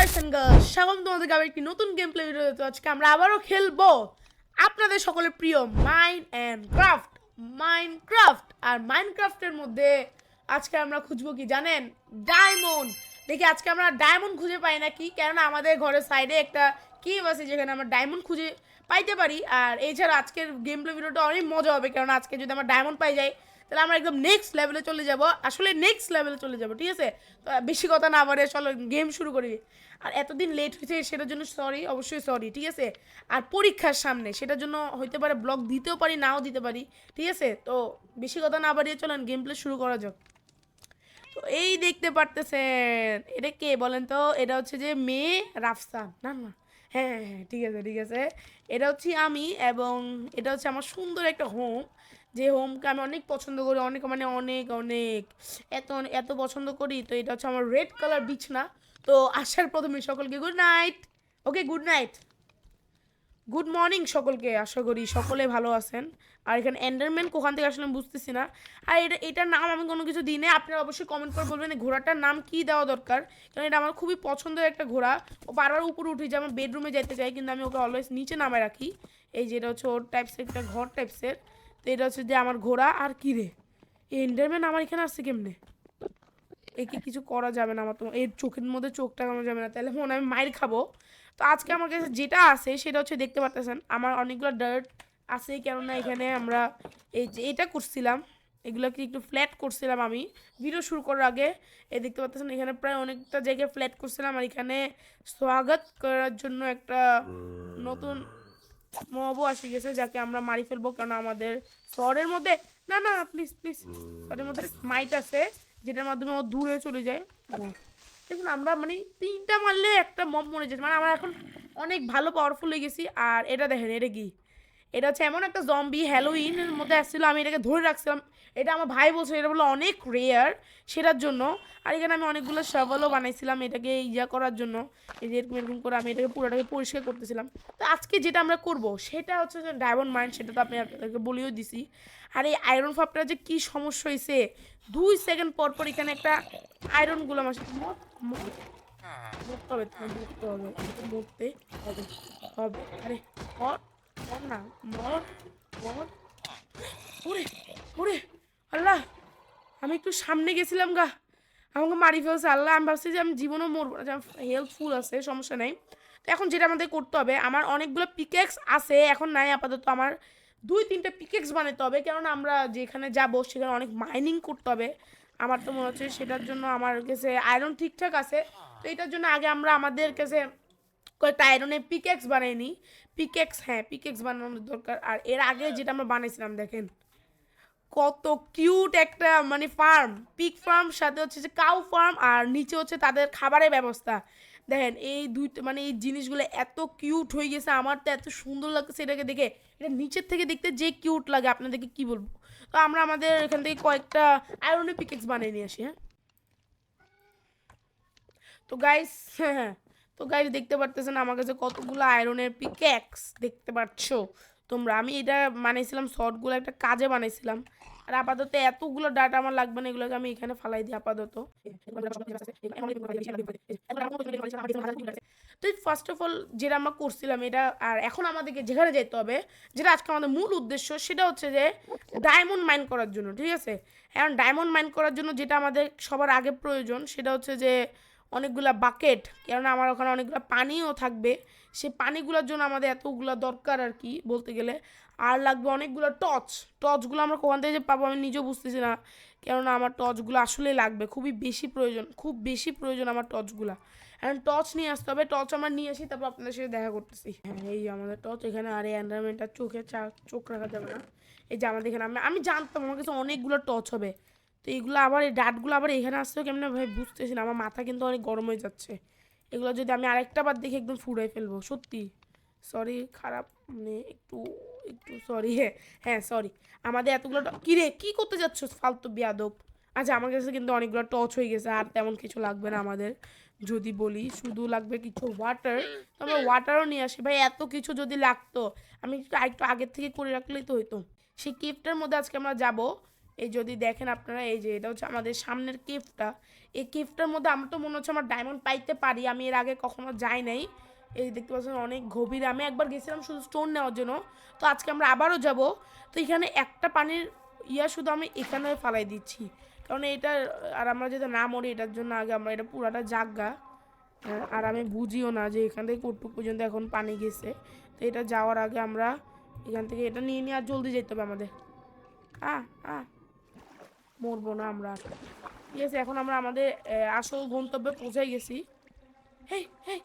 বয়েস and girls স্বাগত তোমাদেরকে আবার একটি নতুন গেম প্লে ভিডিও তো আজকে আমরা আবারও খেলব। আপনাদের সকলের প্রিয় mine and craft Minecraft আর মাইন ক্রাফটের মধ্যে আজকে আমরা খুঁজবো কি জানেন? ডায়মন্ড দেখি আজকে আমরা ডায়মন্ড খুঁজে পাই না কি কেননা আমাদের ঘরের সাইডে একটা কেভ আছে যেখানে আমরা ডায়মন্ড খুঁজে পাইতে পারি। আর এছাড়া আজকের গেম প্লে ভিডিওটা অনেক মজা হবে। কারণ আজকে যদি আমরা ডায়মন্ড পাই যাই তাহলে আমরা একদম নেক্সট লেভেলে চলে যাব। আসলে নেক্সট লেভেলে চলে যাব, ঠিক আছে? তো বেশি কথা না বলে চলো গেম শুরু করি। আর এতদিন লেট হয়েছে সেটার জন্য সরি অবশ্যই সরি ঠিক আছে? আর পরীক্ষার সামনে সেটার জন্য হইতে পারে ব্লগ দিতেও পারি, নাও দিতে পারি, ঠিক আছে? তো বেশি কথা না বাড়িয়ে চলেন গেম প্লে শুরু করা যাক। তো এই দেখতে পারতেছেন, এটা কে বলেন তো? এটা হচ্ছে যে মেয়ে রাফসান, না না হ্যাঁ হ্যাঁ হ্যাঁ ঠিক আছে ঠিক আছে। এটা হচ্ছে আমি এবং এটা হচ্ছে আমার সুন্দর একটা হোম যে হোমকে আমি অনেক পছন্দ করি, অনেক মানে অনেক অনেক। এত এত পছন্দ করি, তো এটা হচ্ছে আমার রেড কালার বিছনা। তো আসার প্রথমে সকলকে good night okay good night good morning সকলকে, আশা করি সকলে ভালো আছেন। আর এখানে এন্ডারম্যান কোখান থেকে আসলে বুঝতেছি না। আর এটা, এটার নাম আমি কোনো কিছু দিই নাই আপনারা অবশ্যই কমেন্ট করে বলবেন ঘোড়াটার নাম কি দেওয়া দরকার। কারণ এটা আমার খুবই পছন্দের একটা ঘোড়া। ও বারবার উপরে উঠে যায়, আমার বেডরুমে যেতে চাই কিন্তু আমি ওকে অলওয়েজ নিচে নামায় রাখি। এই যেটা হচ্ছে ওর টাইপসের একটা ঘর টাইপসের তো এটা হচ্ছে যে আমার ঘোড়া, আর কি রে? এন্ডারম্যান আমার এখানে আসছে কেমনে? একে কিছু করা যাবে না আমার তো, এর চোখের মধ্যে চোখ টাকানো যাবে না। তাহলে মনে আমি মায়ের খাব। তো আজকে আমার কাছে যেটা আছে সেটা হচ্ছে দেখতে পারতেছেন, আমার অনেকগুলো ডার্ট আছে, কেননা এখানে আমরা এই যে এটা করছিলাম, এগুলোকে একটু ফ্ল্যাট করছিলাম আমি। ভিডিও শুরু করার আগে, এ দেখতে পাচ্ছেন এখানে প্রায় অনেকটা জায়গায় ফ্ল্যাট করছিলাম, আর এখানে স্বাগত করার জন্য একটা নতুন মবও আসে গেছে যাকে আমরা মারি ফেলব কারণ আমাদের শহরের মধ্যে না না প্লিজ প্লিজ শহরের মধ্যে মাইট আছে যেটার মাধ্যমে ও দূরে চলে যায়। দেখুন আমরা মানে তিনটা মারলে একটা মব মরে যায় মানে আমরা এখন অনেক ভালো পাওয়ারফুল হয়ে গেছি আর এটা দেখেন এটা কি? এটা হচ্ছে এমন একটা জম্বি হ্যালোইনের মধ্যে আসছিল, আমি এটাকে ধরে রাখছিলাম। এটা আমার ভাই বলছিল, এটা বলে অনেক রেয়ার সেটার জন্য। আর এখানে আমি অনেকগুলো শাবলও বানাইছিলাম এটাকে ইয়া করার জন্য। এই যে এরকম এরকম করে আমি এটাকে পুরোটাকে পরিষ্কার করতেছিলাম। তো আজকে যেটা আমরা করব, সেটা হচ্ছে যে ডায়মন্ড মাইন্ড সেটা তো আপনি আপনাদেরকে বলেও দিছি। আর এই আয়রন ফাপটা যে কী সমস্যা হয়েছে দুই সেকেন্ড পর পর এখানে একটা আয়রনগুলো মর- মরতে হবে মরতে হবে। হবে। আরে ওরে ওরে, আল্লাহ, আমি একটু সামনে গেছিলাম গা। আমাকে মারি ফেলছে, আল্লাহ, আমি ভাবছি যে আমি জীবনও মরবো না হেল্পফুল আছে, সমস্যা নেই। তো এখন যেটা আমাদের করতে হবে, আমার অনেকগুলো পিকেক্স আছে, এখন নাই আপাতত, আমার দুই, তিনটে পিকেক্স বানাতে হবে, কেননা আমরা যেখানে যাব, সেখানে অনেক মাইনিং করতে হবে। আমার তো মনে হচ্ছে সেটার জন্য আমার কাছে আয়রন ঠিকঠাক আছে। তো এটার জন্য আগে আমরা আমাদের কাছে কয়েকটা আয়রনের পিকেক্স বানাই নিই পিকেক্স হ্যাঁ পিকেক্স বানানোর দরকার। আর এর আগে যেটা আমরা বানাইছিলাম, দেখেন, কত কিউট একটা মানে ফার্ম পিক ফার্ম সাথে হচ্ছে যে কাউ ফার্ম আর নিচে হচ্ছে তাদের খাবারের ব্যবস্থা। দেখেন, এই দুই মানে এই জিনিসগুলো এত কিউট হয়ে গেছে, আমার তো এত সুন্দর লাগছে এটাকে দেখে। এটা নিচের থেকে দেখতে যে কিউট লাগে, আপনাদেরকে কি বলব? তো আমরা আমাদের এখান থেকে কয়েকটা আয়রনের পিকেক্স বানিয়ে নিয়ে আসি হ্যাঁ? তো গাইস হ্যাঁ হ্যাঁ তো গাইস দেখতে পারতেছেন আমার কাছে কতগুলো আয়রনের পিকেক্স দেখতে পাচ্ছ? তোমরা, আমি এটা বানাইছিলাম শর্টগুলো একটা কাজে বানাইছিলাম। আর আপাতত এতগুলো ডাটা আমার লাগবে না, এগুলোকে আমি এখানে ফালাই দিই আপাতত। তো ফার্স্ট অফ অল যেটা আমরা করছিলাম, এটা আর এখন আমাদেরকে যেখানে যেতে হবে, যেটা আজকে আমাদের মূল উদ্দেশ্য, সেটা হচ্ছে যে ডায়মন্ড মাইন করার জন্য, ঠিক আছে? এখন ডায়মন্ড মাইন করার জন্য যেটা আমাদের সবার আগে প্রয়োজন, সেটা হচ্ছে যে অনেকগুলা বাকেট কেননা আমার ওখানে অনেকগুলো পানিও থাকবে। সে পানিগুলোর জন্য আমাদের এতগুলো দরকার আর কি বলতে গেলে। আর লাগবে অনেকগুলো টর্চ টর্চগুলো আমরা কোখান থেকে যে পাবো আমি নিজেও বুঝতেছি না। কেননা আমার টর্চগুলো আসলেই লাগবে, খুবই বেশি প্রয়োজন, খুব বেশি প্রয়োজন আমার টর্চগুলো এখন টর্চ নিয়ে আসতে হবে টর্চ আমরা নিয়ে আসি, তারপর আপনাদের সাথে দেখা করতেছি। হ্যাঁ এই আমাদের টর্চ এখানে, আর এই অ্যান্ডারমেন্টটা চোখে চোখ রাখা যাবে না। এই যে আমাদের এখানে, আমি আমি জানতাম আমার কাছে অনেকগুলো টর্চ হবে। তো এইগুলো আবার এই ডাটগুলো আবার এখানে আসতেও কেমন ভাই বুঝতেছি না। আমার মাথা কিন্তু অনেক গরম হয়ে যাচ্ছে। এগুলো যদি আমি আরেকটা বার দেখে একদম ফুড়াই ফেলব। সত্যি। সরি খারাপ মানে একটু একটু সরি হ্যাঁ হ্যাঁ সরি আমাদের এতগুলো ট- কি রে কী করতে যাচ্ছ? ফালতু বিয়াদব। আচ্ছা আমার কাছে কিন্তু অনেকগুলো টচ হয়ে গেছে, আর তেমন কিছু লাগবে না আমাদের। যদি বলি, শুধু লাগবে কিছু ওয়াটার তো আমরা ওয়াটারও নিয়ে আসি। ভাই, এত কিছু যদি লাগতো, আমি একটু আগের থেকে করে রাখলেই তো হইতো। সেই কেপটার মধ্যে আজকে আমরা যাব। এই যদি দেখেন আপনারা, এই যে এটা হচ্ছে আমাদের সামনের কেফটা। এই কেফটার মধ্যে আমার তো মনে হচ্ছে আমার ডায়মন্ড পাইতে পারি। আমি এর আগে কখনো যাই নাই। এই দেখতে পাচ্ছেন অনেক গভীর। আমি একবার গেছিলাম শুধু স্টোন নেওয়ার জন্য। তো আজকে আমরা আবারও যাব। তো এখানে একটা পানির ইয়া শুধু আমি এখানে ফালাই দিচ্ছি। কারণ এটা, আর আমরা যদি না মরি, এটার জন্য আগে আমরা এটা পুরাটা জাগা। আর আমি বুঝিও না যে এখান থেকে কটুক পর্যন্ত এখন পানি গেছে। তো এটা যাওয়ার আগে আমরা এখান থেকে এটা নিয়ে নিয়ে আর জলদি যেতে হবে আমাদের। আ আ মরবো না আমরা। ঠিক আছে, এখন আমরা আমাদের আসল গন্তব্যে পৌঁছে গেছি। হেই হেই,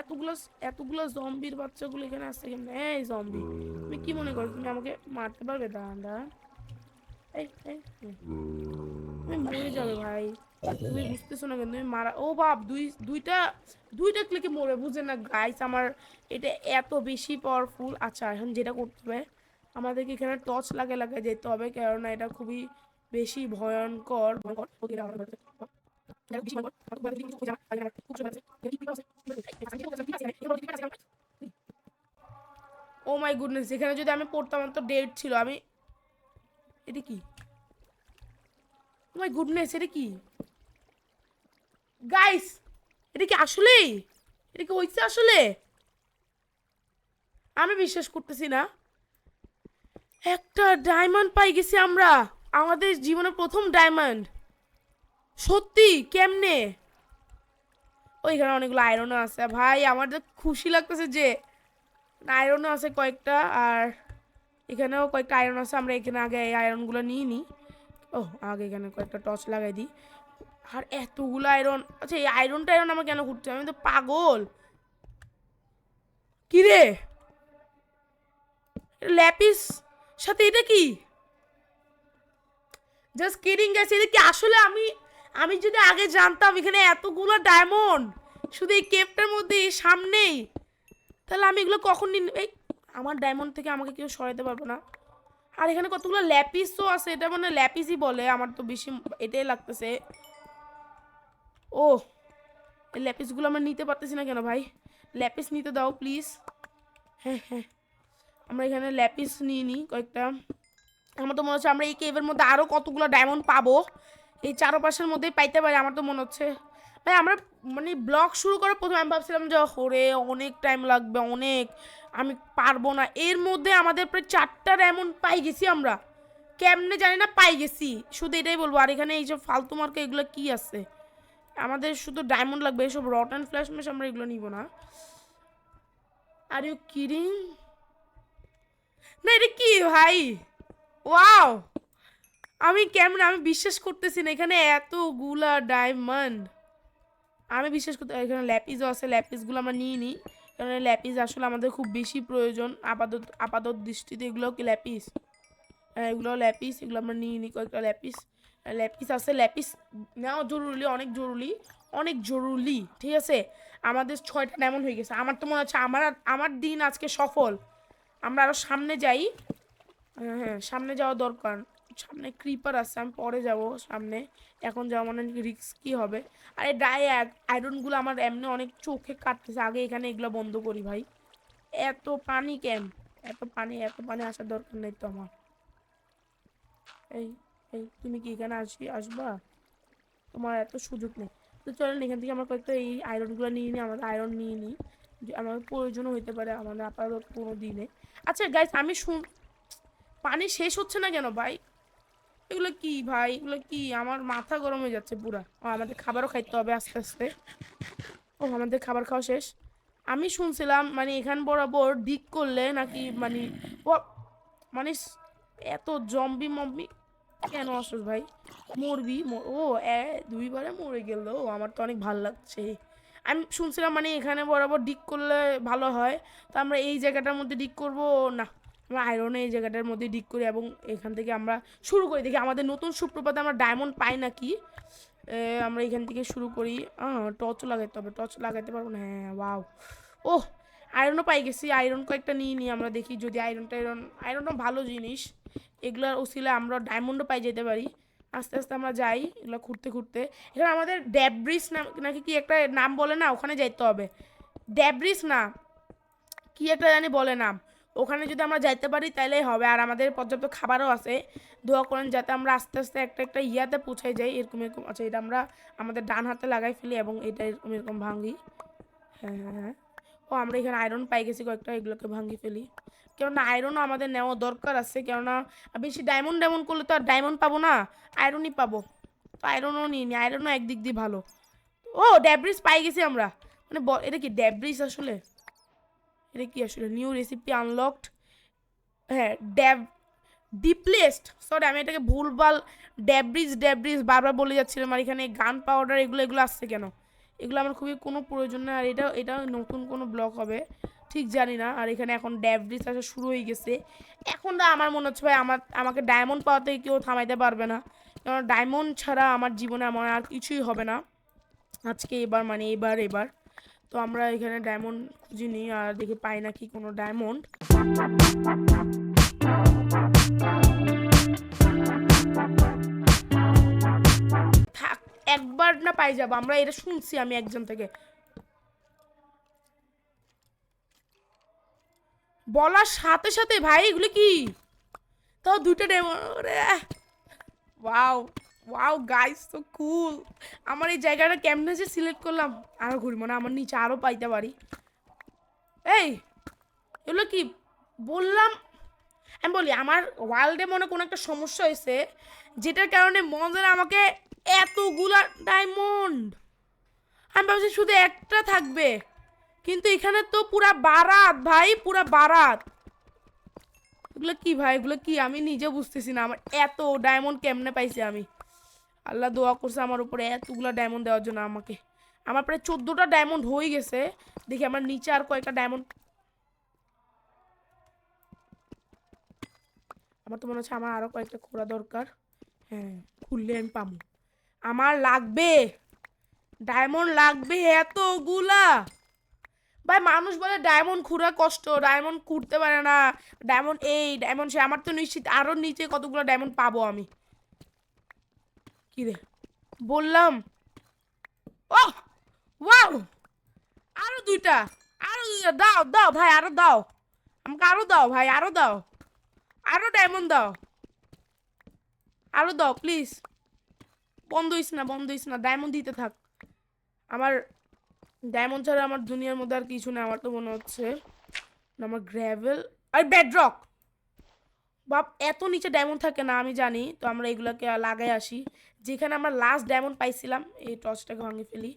এতগুলো এতগুলো জম্বির বাচ্চাগুলো এখানে আসছে কেমন? এই জম্বি তুমি কি মনে করো, তুমি আমাকে মারতে পারবে? দাঁড়ান এই এই মরে যাবে ভাই। তুমি বুঝতেছো না কেন, তুমি মারা, ও বাপ, দুই, দুইটা দুইটা ক্লিকে মরে বুঝে না। গাইস আমার এটা এত বেশি পাওয়ারফুল আচ্ছা এখন যেটা করতে হবে, আমাদেরকে এখানে টর্চ লাগে লাগে যেতে হবে, কেননা এটা খুবই বেশি ভয়ঙ্কর ও মাই গুডনেস, এখানে যদি আমি পড়তাম তো ডেট ছিল। আমি এটা কি? ও মাই গুডনেস, এটা কি? গাইস এটা কি আসলেই এটা কি হইছে আসলে? আমি বিশ্বাস করতেছি না। একটা ডায়মন্ড পাই গেছি আমরা। আমাদের জীবনের প্রথম ডায়মন্ড সত্যি? কেমনে? ওইখানে অনেকগুলো আয়রনও আছে। ভাই, আমার তো খুশি লাগতেছে যে আয়রনও আছে কয়েকটা, আর এখানেও কয়েকটা আয়রন আছে। আমরা এখানে আগে এই আয়রনগুলো নিয়ে নিই ও, আগে এখানে কয়েকটা টর্চ লাগাই দিই। আর এতগুলো আয়রন আচ্ছা এই আয়রনটা আয়রন আমার কেন ঘুরছে? আমি তো পাগল। কি রে ল্যাপিস? সাথে এটা কি? জাস্ট কিডিং গেছে এটা কি আসলে আমি আমি যদি আগে জানতাম এখানে এতগুলো ডায়মন্ড শুধু এই কেপটার মধ্যে সামনেই, তাহলে আমি এগুলো কখন নিন এই, আমার ডায়মন্ড থেকে আমাকে কেউ সরাতে পারবে না। আর এখানে কতগুলো ল্যাপিসও আছে, এটা মানে ল্যাপিসই বলে, আমার তো বেশি এটাই লাগতেছে। ও, এই ল্যাপিসগুলো আমরা নিতে পারতেছি না কেন ভাই? ল্যাপিস নিতে দাও প্লিজ হ্যাঁ হ্যাঁ। আমরা এখানে ল্যাপিস নিয়ে নিই কয়েকটা। আমার তো মনে হচ্ছে আমরা এই কেভের মধ্যে আরও কতগুলো ডায়মন্ড পাবো। এই চারপাশের মধ্যেই পাইতে পারি, আমার তো মনে হচ্ছে। ভাই, আমরা মানে ব্লগ শুরু করার প্রথমে আমি ভাবছিলাম যে হরে অনেক টাইম লাগবে, অনেক। আমি পারব না। এর মধ্যে আমাদের প্রায় চারটা ডায়মন্ড পাই গেছি আমরা। কেমনে জানি না পাই গেছি। শুধু এটাই বলব, আর এখানে এই যে ফালতু মার্কে এগুলো কি আছে? আমাদের শুধু ডায়মন্ড লাগবে, এসব রট অ্যান্ড ফ্ল্যাশ মেশ আমরা এগুলো নিব না। আর ইউ কিরিং না, এটা কি ভাই? ওয়াও আমি কেমন আমি বিশ্বাস করতেছি না, এখানে এতগুলা ডায়মন্ড আমি বিশ্বাস করতে, এখানে ল্যাপিসও আছে, ল্যাপিসগুলো আমরা নিয়ে নিই। কারণ ল্যাপিস আসলে আমাদের খুব বেশি প্রয়োজন। আপাতত আপাতত দৃষ্টিতে এগুলো কি ল্যাপিস? হ্যাঁ এগুলো ল্যাপিস, এগুলো আমরা নিয়ে নিই কয়েকটা ল্যাপিস। ল্যাপিস আছে, ল্যাপিস নেওয়া জরুরি, অনেক জরুরি অনেক জরুরি, ঠিক আছে? আমাদের ছয়টা ডায়মন্ড হয়ে গেছে। আমার তো মনে হচ্ছে আমার আমার দিন আজকে সফল। আমরা আরও সামনে যাই। হ্যাঁ হ্যাঁ সামনে যাওয়া দরকার। সামনে ক্রিপার আছে, আমি পরে যাব সামনে। এখন যাওয়া মানে রিক্স কি হবে? আর এই ডাই আয়রনগুলো আমার এমনি অনেক চোখে কাটতেছে। আগে এখানে এগুলো বন্ধ করি ভাই। এত পানি কেন? এত পানি এত পানি আসার দরকার নেই তো আমার। এই এই, তুমি কি এখানে আসি, আসবা? তোমার এত সুযোগ নেই। তো চলেন, এখান থেকে আমার কয়েকটা এই আয়রনগুলো নিয়ে নিই, আমাদের আয়রন নিয়ে নিই। যে আমাদের প্রয়োজনও হতে পারে, আমাদের আপাতত কোনো দিনে। আচ্ছা গাইস আমি শুন পানি শেষ হচ্ছে না কেন ভাই? এগুলো কি ভাই? এগুলো কি? আমার মাথা গরম হয়ে যাচ্ছে পুরা। ও, আমাদের খাবারও খাইতে হবে আস্তে আস্তে। ও, আমাদের খাবার খাওয়া শেষ। আমি শুনছিলাম মানে এখান বরাবর দিক করলে নাকি মানে ও মানে এত জম্বি মম্বি কেন আসস ভাই? মরবি? মর- ও, এ, দুইবারে মরে গেল। ও, আমার তো অনেক ভালো লাগছে। আমি শুনছিলাম মানে এখানে বরাবর ডিক করলে ভালো হয়। তো আমরা এই জায়গাটার মধ্যে ডিক করব? না। আমরা আয়রনে এই জায়গাটার মধ্যে ডিক করি এবং এখান থেকে আমরা শুরু করি। দেখি আমাদের নতুন সুপ্রভাতে আমরা ডায়মন্ড পাই নাকি? আমরা এখান থেকে শুরু করি। টর্চ লাগাইতে হবে। টর্চ লাগাইতে পারব না? হ্যাঁ ওয়াও ও আয়রনও পাই গেছি। আয়রন কয়েকটা নিয়ে নিই আমরা দেখি যদি আয়রন টায়রন আয়রনও ভালো জিনিস। এগুলোর ওসিলে আমরা ডায়মন্ডও পাই যেতে পারি। আস্তে আস্তে আমরা যাই এগুলো ঘুরতে ঘুরতে এখানে আমাদের ড্যাব্রিস নাম নাকি কি একটা নাম বলে না? ওখানে যাইতে হবে। ড্যাব্রিস না। কি একটা জানি বলে নাম। ওখানে যদি আমরা যাইতে পারি তাহলেই হবে। আর আমাদের পর্যাপ্ত খাবারও আছে। দোয়া করেন যাতে আমরা আস্তে আস্তে একটা একটা ইয়াতে পৌঁছাই যাই, এরকম এরকম আচ্ছা এটা আমরা আমাদের ডান হাতে লাগাই ফেলি এবং এটা এরকম এরকম ভাঙি হ্যাঁ হ্যাঁ হ্যাঁ। ও, আমরা এখানে আয়রন পাই গেছি কয়েকটা, এগুলোকে ভাঙি ফেলি। কেননা আয়রনও আমাদের নেওয়া দরকার আছে। কেননা বেশি ডায়মন্ড ডায়মন্ড করলে তো আর ডায়মন্ড পাবো না। আয়রনই পাবো। তো আয়রনও নিই নি। আয়রনও একদিক দিয়ে ভালো। ও ড্যাব্রিজ পাই গেছি আমরা। মানে এটা কি ড্যাব্রিজ আসলে? এটা কি আসলে? নিউ রেসিপি আনলকড হ্যাঁ ড্যাব ডিপ্লেসড সরি আমি এটাকে ভুলভাল ড্যাব্রিজ ড্যাব্রিজ বারবার বলে যাচ্ছিলাম আর এখানে গান পাউডার এগুলো এগুলো আসছে কেন? এগুলো আমার খুবই কোনো প্রয়োজন নেই আর এটা এটা নতুন কোনো ব্লক হবে, ঠিক জানি না। আর এখানে এখন ড্যাব্রিজ আসা শুরু হয়ে গেছে। এখন আমার মনে হচ্ছে ভাই, আমার, আমাকে ডায়মন্ড পাওয়াতে কেউ থামাইতে পারবে না। কারণ ডায়মন্ড ছাড়া আমার জীবনে আমার আর কিছুই হবে না। আজকে এবার মানে এবার এবার। তো আমরা এখানে ডায়মন্ড খুঁজিনি আর দেখি পাই নাকি কোনো ডায়মন্ড থাক, একবার না পাই যাব, আমরা এটা শুনছি আমি একজন থেকে। বলার সাথে সাথে ভাই এগুলো কি? তাও দুইটা ডায়মন্ড ওয়াও। ওয়াও গাইস তো কুল আমার এই জায়গাটা কেমনে যে সিলেক্ট করলাম? আরও ঘুরি মানে আমার নিচে আরও পাইতে পারি। এই, এগুলো কি? বললাম, আমি বলি, আমার ওয়ার্ল্ডে মনে কোনো একটা সমস্যা হয়েছে, যেটার কারণে মজার আমাকে এতগুলা ডায়মন্ড আমি ভাবছি শুধু একটা থাকবে, কিন্তু এখানে তো পুরা বারাত ভাই, পুরা বারাত। এগুলো কি ভাই? এগুলো কি? আমি নিজে বুঝতেছি না, আমার এত ডায়মন্ড কেমনে পাইছি আমি? আল্লাহ দোয়া করছে আমার উপরে এতগুলো ডায়মন্ড দেওয়ার জন্য আমাকে। আমার প্রায় চোদ্দোটা ডায়মন্ড হয়ে গেছে। দেখি আমার নিচে আর কয়েকটা ডায়মন্ড আমার তো মনে হচ্ছে আমার আরও কয়েকটা খোলা দরকার। হ্যাঁ খুললে আমি পাবো। আমার লাগবে। ডায়মন্ড লাগবে এতগুলা। ভাই, মানুষ বলে ডায়মন্ড খুঁড়া কষ্ট ডায়মন্ড খুঁড়তে পারে না। ডায়মন্ড এই ডায়মন্ড সে। আমার তো নিশ্চিত আরও নিচে কতগুলো ডায়মন্ড পাবো আমি। কি রে? বললাম। ও ওয়াও, আরও দুইটা আরও দুইটা, দাও দাও ভাই, আরও দাও। আমাকে আরও দাও ভাই, আরও দাও। আরও ডায়মন্ড দাও। আরও দাও প্লিজ বন্ধ হইস না, বন্ধ হইস না ডায়মন্ড দিতে থাক। আমার ডায়মন্ড ছাড়া আমার দুনিয়ার মধ্যে আর কিছু না, আমার তো মনে হচ্ছে আমার গ্র্যাভেল আর বেডরক বাপ, এত নিচে ডায়মন্ড থাকে না, আমি জানি, তো আমরা এগুলোকে লাগাই আসি। যেখানে আমরা লাস্ট ডায়মন্ড পাইছিলাম, এই টর্চটাকে ভাঙে ফেলি,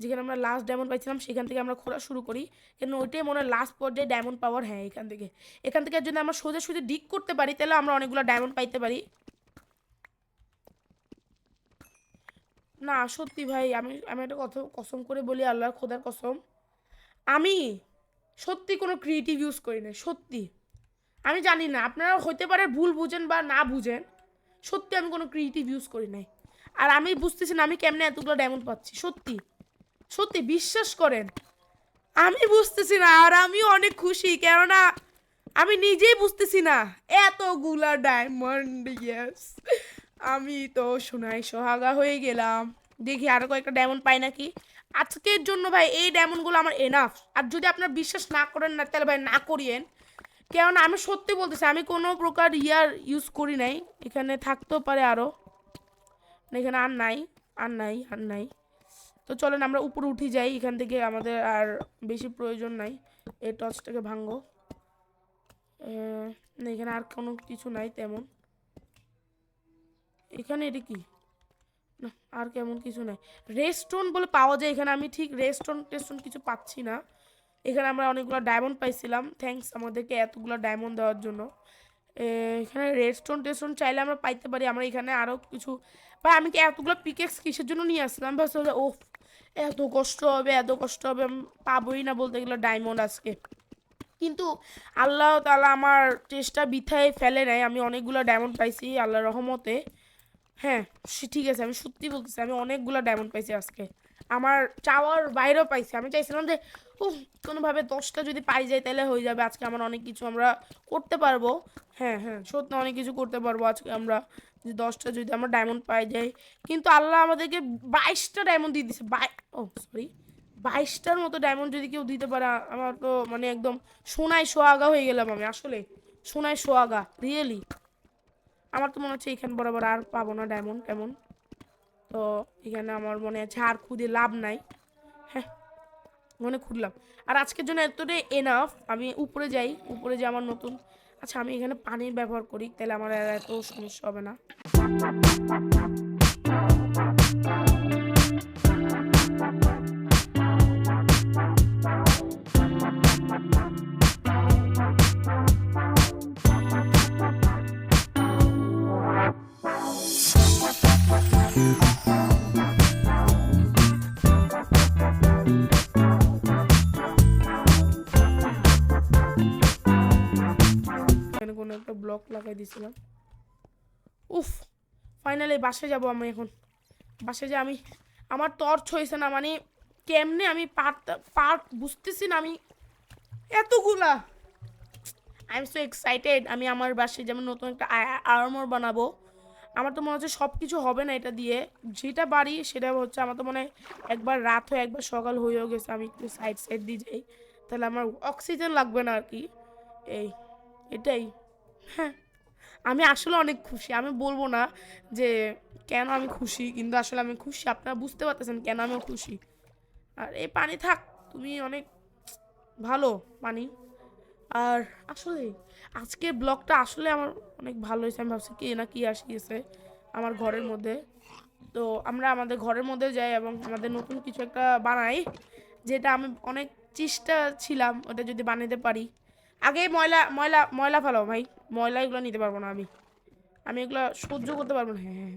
যেখানে আমরা লাস্ট ডায়মন্ড পাইছিলাম, সেখান থেকে আমরা খোঁড়া শুরু করি, কেন ওইটাই মনে হয় লাস্ট পর্যায়ে ডায়মন্ড পাওয়ার হ্যাঁ এখান থেকে। এখান থেকে যদি আমরা সোজা সোজা ডিক করতে পারি, তাহলে আমরা অনেকগুলো ডায়মন্ড পাইতে পারি। না, সত্যি ভাই, আমি আমি একটা কথা, কসম করে বলি, আল্লাহর খোদার কসম, আমি সত্যি কোনো ক্রিয়েটিভ ইউজ করি না সত্যি। আমি জানি না, আপনারা হতে পারে ভুল বুঝেন বা না বুঝেন, সত্যি আমি কোনো ক্রিয়েটিভ ইউজ করি নাই। আর আমি বুঝতেছি না, আমি কেমনে এতগুলো ডায়মন্ড পাচ্ছি, সত্যি। সত্যি, বিশ্বাস করেন। আমি বুঝতেছি না, আর আমিও অনেক খুশি, কেননা আমি নিজেই বুঝতেছি না, এতগুলা ডায়মন্ড ইয়েস আমি তো সোনাই সোহাগা হয়ে গেলাম। দেখি আরও কয়েকটা ডায়মন্ড পাই নাকি। আজকের জন্য ভাই, এই ডায়মন্ডগুলো আমার এনাফ আর যদি আপনার বিশ্বাস না করেন না, তাহলে ভাই না করিয়েন। কেননা আমি সত্যি বলতেছি, আমি কোনো প্রকার ইয়ার ইউজ করি নাই। এখানে থাকতেও পারে আরও এখানে আর নাই আর নাই আর নাই। তো চলেন আমরা উপরে উঠে যাই, এখান থেকে আমাদের আর বেশি প্রয়োজন নাই। এই টর্চটাকে না, এখানে আর কোনো কিছু নাই তেমন। এখানে এটা কি? না, আর কেমন কিছু নাই। রেস্টোন বলে পাওয়া যায় এখানে, আমি ঠিক রেস্টোন টেস্টোন কিছু পাচ্ছি না। এখানে আমরা অনেকগুলো ডায়মন্ড পাইছিলাম। থ্যাঙ্কস আমাদেরকে এতগুলো ডায়মন্ড দেওয়ার জন্য। এখানে রেস্টোন টেস্টোন চাইলে আমরা পাইতে পারি। আমরা এখানে আরও কিছু ভাই, আমি কি এতগুলো পিকেক্স কিসের জন্য নিয়ে আসলাম? ভাবছিলাম ও এত কষ্ট হবে, এত কষ্ট হবে পাবোই না বলতে গেলে ডায়মন্ড আজকে। কিন্তু আল্লাহ তালা আমার চেষ্টা বিথায় ফেলে নাই, আমি অনেকগুলো ডায়মন্ড পাইছি আল্লাহর রহমতে। হ্যাঁ ঠিক আছে, আমি সত্যি বলতেছি, আমি অনেকগুলো ডায়মন্ড পাইছি আজকে। আমার চাওয়ার বাইরেও পাইছি, আমি চাইছিলাম যে কোনোভাবে দশটা যদি পাই যায় তাহলে হয়ে যাবে। আজকে আমার অনেক কিছু আমরা করতে পারব। হ্যাঁ হ্যাঁ। সত্যি অনেক কিছু করতে পারব আজকে আমরা। যে দশটা যদি আমরা ডায়মন্ড পাই যাই কিন্তু আল্লাহ আমাদেরকে বাইশটা ডায়মন্ড দিয়ে দিছে। বাই ও সরি বাইশটার মতো ডায়মন্ড যদি কেউ দিতে পারে আমার তো মানে একদম সোনায় সোয়াগা হয়ে গেলাম আমি আসলে। সোনায় সোয়াগা রিয়েলি আমার তো মনে হচ্ছে এখানে বরাবর আর পাবো না ডায়মন্ড কেমন তো এখানে আমার মনে আছে আর খুদে লাভ নাই। মনে খুঁড়লাম। আর আজকের জন্য এতটাই এনাফ আমি উপরে যাই, উপরে যে আমার নতুন আচ্ছা আমি এখানে পানির ব্যবহার করি, তাহলে আমার এত সমস্যা হবে না। এখানে দিয়েছিলাম উফ ফাইনালি বাসে যাব আমি এখন। বাসে যে আমি, আমার টর্চ হয়েছে না মানে কেমনে আমি পার্ট বুঝতেছি না আমি। এতগুলা। আই এম সো এক্সাইটেড আমি আমার বাসে যেমন নতুন একটা আর্মর বানাবো। আমার তো মনে হচ্ছে সব কিছু হবে না এটা দিয়ে। যেটা বাড়ি সেটা হচ্ছে আমার তো মনে একবার রাত হয়ে, একবার সকাল হয়েও গেছে, আমি একটু সাইড সাইড দিয়ে যাই। তাহলে আমার অক্সিজেন লাগবে না আর কি। এই, এটাই। হ্যাঁ। আমি আসলে অনেক খুশি। আমি বলব না যে কেন আমি খুশি, কিন্তু আসলে আমি খুশি। আপনারা বুঝতে পারতেছেন কেন আমি খুশি। আর এই পানি থাক, তুমি অনেক ভালো পানি। আর আসলে আজকে ব্লগটা আসলে আমার অনেক ভালো হয়েছে। আমি ভাবছি কি না কি আসিয়েছে আমার ঘরের মধ্যে। তো আমরা আমাদের ঘরের মধ্যে যাই এবং আমাদের নতুন কিছু একটা বানাই, যেটা আমি অনেক চেষ্টা ছিলাম ওটা যদি বানাতে পারি। আগে ময়লা ময়লা ময়লা ফেলাও ভাই। ময়লা এগুলো নিতে পারব না আমি। আমি এগুলো সহ্য করতে পারব না। হ্যাঁ হ্যাঁ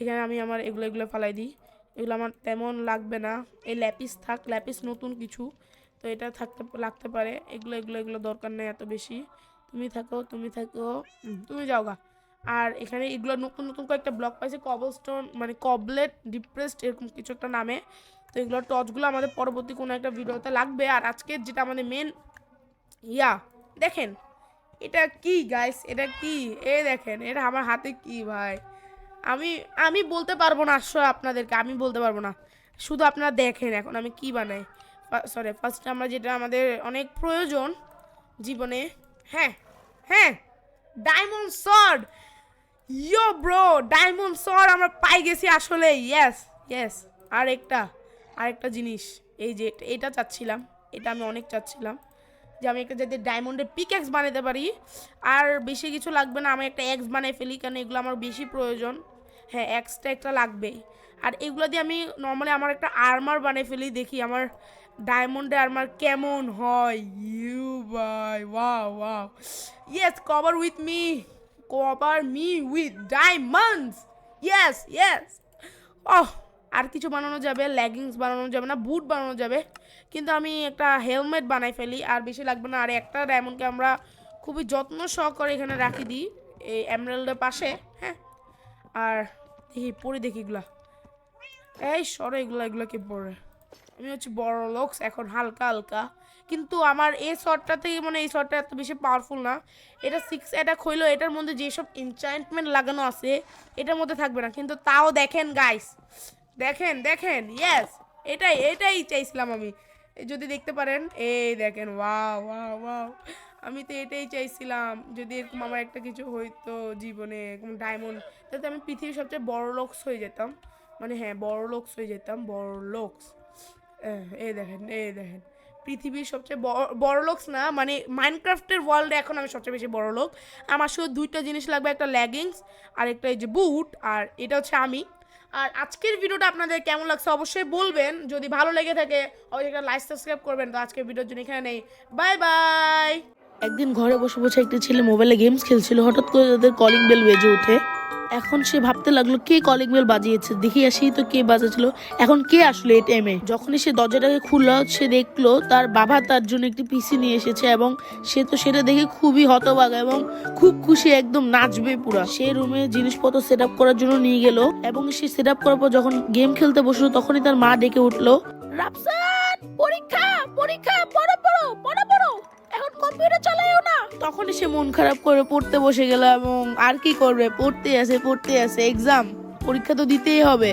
এখানে আমি আমার এগুলো এগুলো ফেলাই দিই। এগুলো আমার তেমন লাগবে না। এই ল্যাপিস থাক, ল্যাপিস নতুন কিছু। তো এটা থাকতে, লাগতে পারে। এগুলো এগুলো এগুলো দরকার নেই এত বেশি। তুমি থাকো তুমি থাকো। তুমি যাও গা। আর এখানে এগুলো নতুন নতুন কয়েকটা ব্লক পাইছে। কবল স্টোন মানে কবলেট ডিপ্রেসড এরকম কিছু একটা নামে। তো এগুলো টর্চগুলো আমাদের পরবর্তী কোনো একটা ভিডিওতে লাগবে। আর আজকে যেটা আমাদের মেন ইয়া দেখেন, এটা কি গাইস এটা কি? এ দেখেন, এটা আমার হাতে কি ভাই? আমি আমি বলতে পারব না আসলে আপনাদেরকে, আমি বলতে পারব না। শুধু আপনারা দেখেন এখন আমি কি বানাই। সরি ফার্স্ট আমরা যেটা আমাদের অনেক প্রয়োজন জীবনে হ্যাঁ হ্যাঁ diamond sword yo bro diamond sword আমরা পাই গেছি আসলে ইয়েস ইয়েস আর একটা আরেকটা জিনিস, এই যে এটা- চাচ্ছিলাম, এটা আমি অনেক চাচ্ছিলাম। যে আমি একটা যাতে ডায়মন্ডের পিক এক্স বানাতে পারি। আর বেশি কিছু লাগবে না, আমি একটা এক্স বানাই ফেলি, কারণ এগুলো আমার বেশি প্রয়োজন। হ্যাঁ এক্সটা একটা লাগবেই। আর এগুলো দিয়ে আমি নর্মালি আমার একটা আর্মার বানিয়ে ফেলি, দেখি আমার ডায়মন্ডে আর্মার কেমন হয়। You bye wow wow. Yes cover with me cover me with diamonds yes yes oh আর কিছু বানানো যাবে লেগিংস বানানো যাবে না বুট বানানো যাবে। কিন্তু আমি একটা হেলমেট বানাই ফেলি, আর বেশি লাগবে না। আর একটা ডায়মন্ডকে আমরা খুবই যত্ন সহকারে এখানে রাখি দিই, এই এমরাল্ডের পাশে হ্যাঁ? আর দেখি, পরে দেখি এগুলা। এই সরো এগুলো এগুলো কি পরে। আমি হচ্ছে বড় লোকস এখন হালকা হালকা। কিন্তু আমার এই শটটা থেকে মানে এই শটটা এত বেশি পাওয়ারফুল না। এটা সিক্স অ্যাটাক হইল এটার মধ্যে যেসব এনচান্টমেন্ট লাগানো আছে, এটার মধ্যে থাকবে না। কিন্তু তাও দেখেন গাইস দেখেন দেখেন ইয়েস এটাই এটাই চাইছিলাম আমি। যদি দেখতে পারেন, এই দেখেন ওয়াও ওয়াও ওয়াও আমি তো এটাই চাইছিলাম। যদি এরকম আমার একটা কিছু হইতো জীবনে, এরকম ডায়মন্ড তাতে আমি পৃথিবীর সবচেয়ে বড় লোকস হয়ে যেতাম। মানে হ্যাঁ বড় লোকস হয়ে যেতাম, বড় লোকস। এই দেখেন এই দেখেন। পৃথিবীর সবচেয়ে বড়- বড় লোকস না মানে মাইনক্রাফটের ওয়ার্ল্ডে এখন আমি সবচেয়ে বেশি বড় লোক। আমার শুধু দুইটা জিনিস লাগবে, একটা লেগিংস আর একটা এই যে বুট আর এটা হচ্ছে আমি। আর আজকের ভিডিওটা আপনাদের কেমন লাগছে অবশ্যই বলবেন। যদি ভালো লেগে থাকে, অবশ্যই একটা লাইক সাবস্ক্রাইব করবেন। তো আজকের ভিডিওর জন্য এখানে নেই। বাই বাই একদিন ঘরে বসে বসে একটি ছেলে মোবাইলে গেমস খেলছিল, হঠাৎ করে তাদের কলিং বেল বেজে ওঠে। এখন সে ভাবতে লাগল, কে কলিং বেল বাজিয়েছে? দেখি আসি তো কে বাজাচ্ছিল। এখন কে আসলো এই টাইমে যখনই সে দরজাটাকে খুললো, সে দেখল তার বাবা তার জন্য একটি পিসি নিয়ে এসেছে এবং সে তো সেটা দেখে খুবই হতবাক এবং খুব খুশি, একদম নাচবে পুরা। সে রুমে জিনিসপত্র সেট আপ করার জন্য নিয়ে গেল এবং সে সেট আপ করার পর যখন গেম খেলতে বসল, তখনই তার মা ডেকে উঠল, রাফসান, পরীক্ষা পরীক্ষা, পড়ো পড়ো পড়ো পড়ো। এখন কম্পিউটার চালাইও না। তখনই সে মন খারাপ করে পড়তে বসে গেল এবং আর কি করবে? পড়তে আছে পড়তে আছে এক্সাম পরীক্ষা তো দিতেই হবে।